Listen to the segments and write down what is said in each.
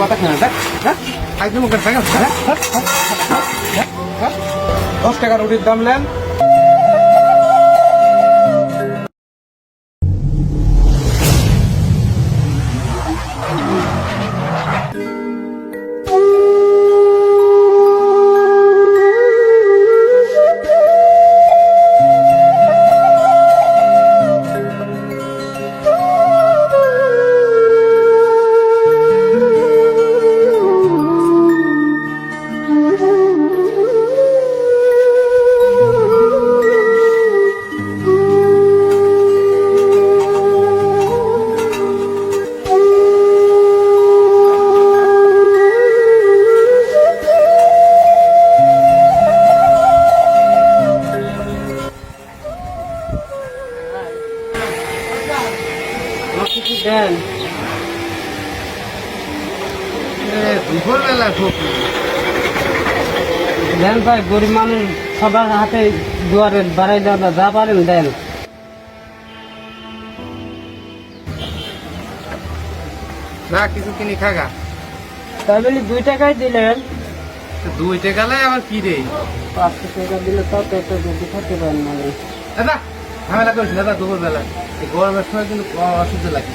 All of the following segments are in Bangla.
কথা খানা দেখ একদম। দশ টাকা রুটির দাম নেন কি দেন দুপুরবেলা খুব দেন ভাই গরিব মানুষ সবার হাতে দুয়ারে বাড়াই দেওয়া যা পারেন দেন না কিছু কিনি খাগা। তাই বলি দুই টাকাই দিলেন। দুই টাকা লাই আবার কি রে? পাঁচশো টাকা দিলে তাও তো একটা রুটি পারেন মানে ঝামেলা করিস না দাদা দুপুরবেলা। এই গরমের সময় কিন্তু অসুবিধা লাগে।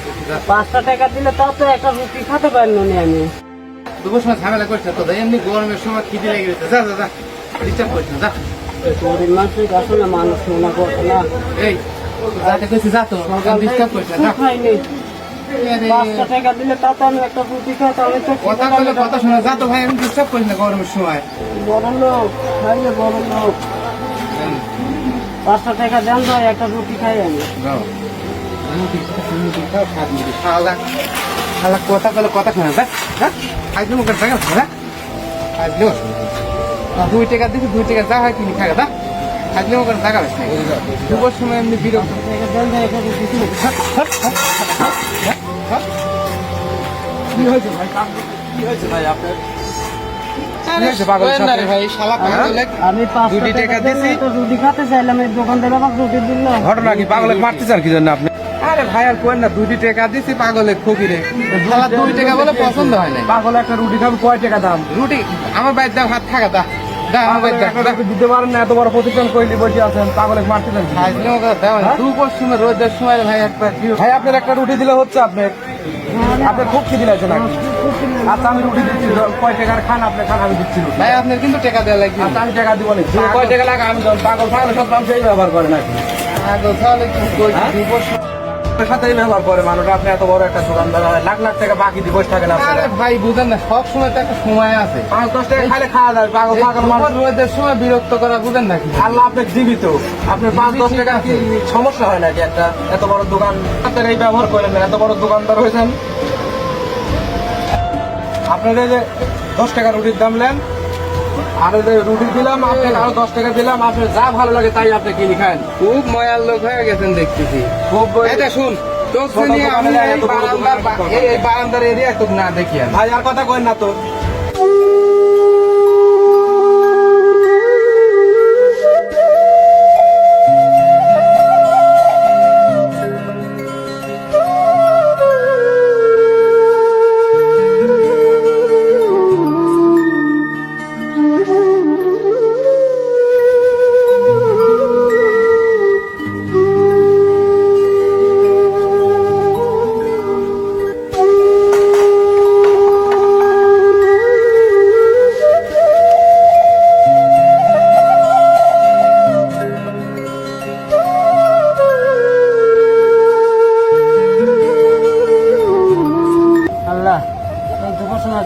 পাঁচশো টাকা দিলে তাও তো একটা রুটি খেতে পারেন মানে আমি। দুপুর সময় ঝামেলা করিস না তো এমনি গরমের সময় খিদে লেগে গেছে যা যা যা ডিস্টার্ব করিস না যা। গরিব মানুষ আসলে মানুষ মনে করছে না। এই যাতে কইছি যা তো ডিস্টার্ব করিস না হয়নি টাকা দিলে তাও তো আমি একটা রুটি খাই তাহলে তো কথা বলে কথা শোনা যা তো ভাই আমি ডিস্টার্ব করিস না গরমের সময়। বড় লোক খাইলে বড় লোক পাঁচশো টাকা দেন ভাই একটা রুটি খাই আমি। শালা কথা বলে কথা শোনা যা হ্যাঁ? আজকে মুখের টাকা হ্যাঁ? আজকে দুই টাকা দিবি দুই টাকা যা হয় কিনি খাগা দা। আজকে মুখের টাকা বেশ। দুপুর সময় এমনি বিরক্ত। রুটি খাই। কি হয়েছে ভাই? কি হয়েছে ভাই আপনার? ঘটনা কি? পাগলে মারতে চান কি জন্য আপনি? আরে ভাই আর কোয়েন না দুটি টাকা দিছি পাগলে ফকিরে। শালা দুই টাকা বলে পছন্দ হয় না পাগল একটা রুটি খাবে কয় টাকা দাম? রুটি আমার বাড়ির দাম হাত থাকা দা দা দা দিতে পারেন না এত বড় প্রতিষ্ঠান কইলি বসে আছেন পাগলে মারতে দেন? আজকে আমার কথা দাও সময় রোদের সময় ভাই একবার ভাই আপনার একটা রুটি দিলে হচ্ছে আপনার। আপনার খুব খিদি লাগছে নাকি? আচ্ছা আমি রুটি দিচ্ছি। কয় টাকার খান আপনি খান আমি দিচ্ছি ভাই আপনার কিন্তু টাকা দেওয়া লাগবে। আচ্ছা আমি টাকা দিব না কয় টাকা লাগে? আমি পাগল সব দাম সেই ব্যবহার করে নাকি? পাগল তাহলে আপনার সাথেই ব্যবহার করে মানুষ আপনি এত বড় একটা দোকানদার হয় লাখ লাখ টাকা বাকি দিয়ে বসে থাকেন আরে ভাই বুঝেন না সব সময় তো একটা সময় আছে। পাঁচ দশ টাকা খাইলে খাওয়া যায় পাগল পাগল মানুষ। রোদের সময় বিরক্ত করা বুঝেন নাকি আল্লাহ আপনার জীবিত। আপনার পাঁচ দশ টাকা কি সমস্যা হয় নাকি একটা? এত বড় দোকান আপনার এই ব্যবহার করেন না এত বড় দোকানদার হয়েছেন। আপনার এই যে দশ টাকা রুটির দাম নেন আর রুটি দিলাম আপনাকে আরও দশ টাকা দিলাম আপনার যা ভালো লাগে তাই আপনি কিনে খান। খুব ময়ার লোক হয়ে গেছেন দেখতেছি। খুব এটা শুন তোর ছোট আমি এই বারান্দার এই- এরিয়া তোর না দেখি ভাই আর কথা কই না তো।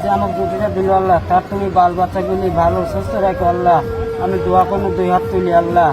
যে আমার দুটিটা দিল আল্লাহ তার তুমি বাল বাচ্চাগুলি ভালো, সুস্থ রাখো আল্লাহ। আমি দোয়া করব, দুই হাত তুলি আল্লাহ।